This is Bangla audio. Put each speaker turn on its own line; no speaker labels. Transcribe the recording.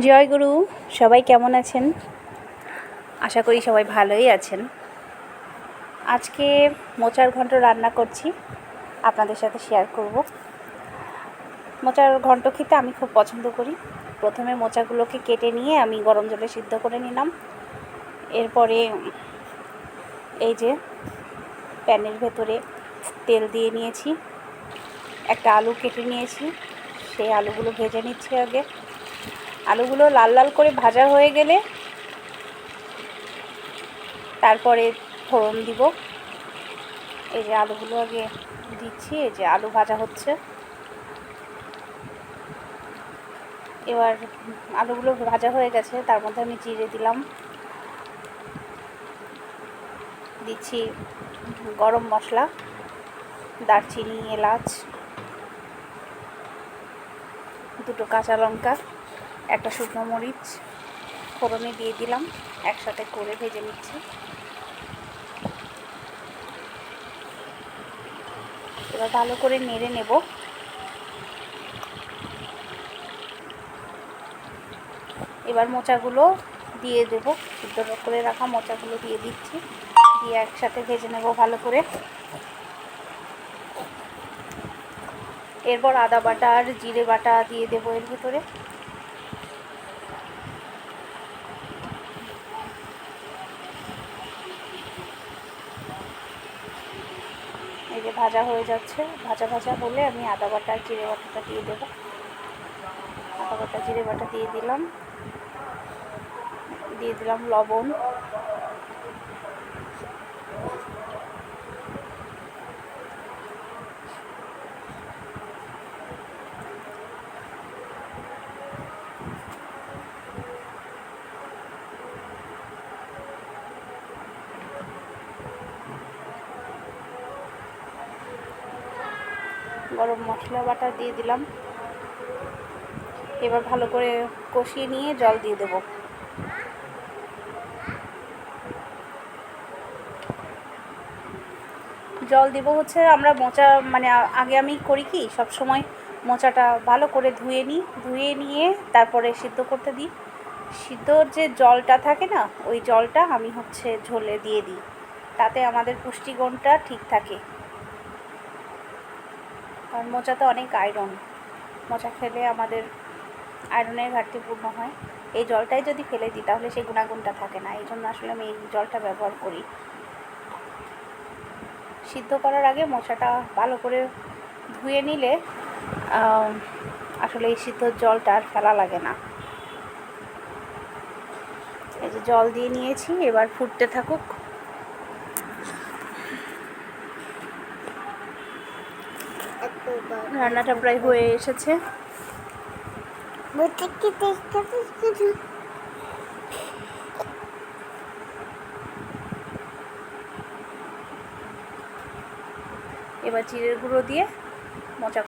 জয় গুরু, সবাই কেমন আছেন? আশা করি সবাই ভালোই আছেন। আজকে মোচার ঘন্ট রান্না করছি, আপনাদের সাথে শেয়ার করব। মোচার ঘন্ট খেতে আমি খুব পছন্দ করি। প্রথমে মোচাগুলোকে কেটে নিয়ে আমি গরম জলে সিদ্ধ করে নিলাম। এরপরে এই যে প্যানের ভেতরে তেল দিয়ে নিয়েছি। একটা আলু কেটে নিয়েছি। সেই আলুগুলো ভেজে নিচ্ছি আগে। আলুগুলো লাল লাল করে ভাজা হয়ে গেলে তারপরে ফোড়ন দিব। এই যে আলুগুলো আগে দিচ্ছি, এই যে আলু ভাজা হচ্ছে। এবার আলুগুলো ভাজা হয়ে গেছে, তার মধ্যে আমি জিরে দিলাম। দিচ্ছি গরম মশলা, দারচিনি, এলাচ, দুটো কাঁচা লঙ্কা। একটা শুকনো মরিচ ফোড়নে দিয়ে দিলাম, একসাথে করে ভেজে নিচ্ছি। এবার ভালো করে নেড়ে নেব। এবার মোচাগুলো দিয়ে দেব, সিদ্ধ করে রাখা মোচাগুলো দিয়ে দিচ্ছি, দিয়ে একসাথে ভেজে নেব ভালো করে। এরপর আদা বাটা আর জিরে বাটা দিয়ে দেবো এর ভিতরে। যে ভাজা হয়ে যাচ্ছে। ভাজা ভাজা হলে আমি আদা বাটা আর জিরে বাটাটা দিয়ে দেবো। আদা বাটা, জিরে বাটা দিয়ে দিলাম। দিয়ে দিলাম লবণ। গরম মশলা বাটা দিয়ে দিলাম। এবার ভালো করে কষিয়ে নিয়ে জল দিয়ে দেবো। জল দেবো হচ্ছে আমরা মোচা মানে আগে আমি করি কি, সব সময় মোচাটা ভালো করে ধুয়ে নিই, ধুয়ে নিয়ে তারপরে সিদ্ধ করতে দিই। সিদ্ধর যে জলটা থাকে না, ওই জলটা আমি হচ্ছে ঝোলে দিয়ে দিই। তাতে আমাদের পুষ্টিগুণটা ঠিক থাকে। কারণ মোচাতে অনেক আয়রন মোচা খেলে আমাদের আয়রনের ঘাটতি পূর্ণ হয়। এই জলটাই যদি ফেলে দিই, তাহলে সেই গুণাগুণটা থাকে না। এই জন্য আসলে আমি এই জলটা ব্যবহার করি। সিদ্ধ করার আগে মোচাটা ভালো করে ধুয়ে নিলে আসলে এই সিদ্ধ জলটা আর ফেলা লাগে না। এই যে জল দিয়ে নিয়েছি, এবার ফুটতে থাকুক। রান্নাটা প্রায় হয়ে এসেছে। এবার জিরের গুঁড়ো দিয়ে মোচা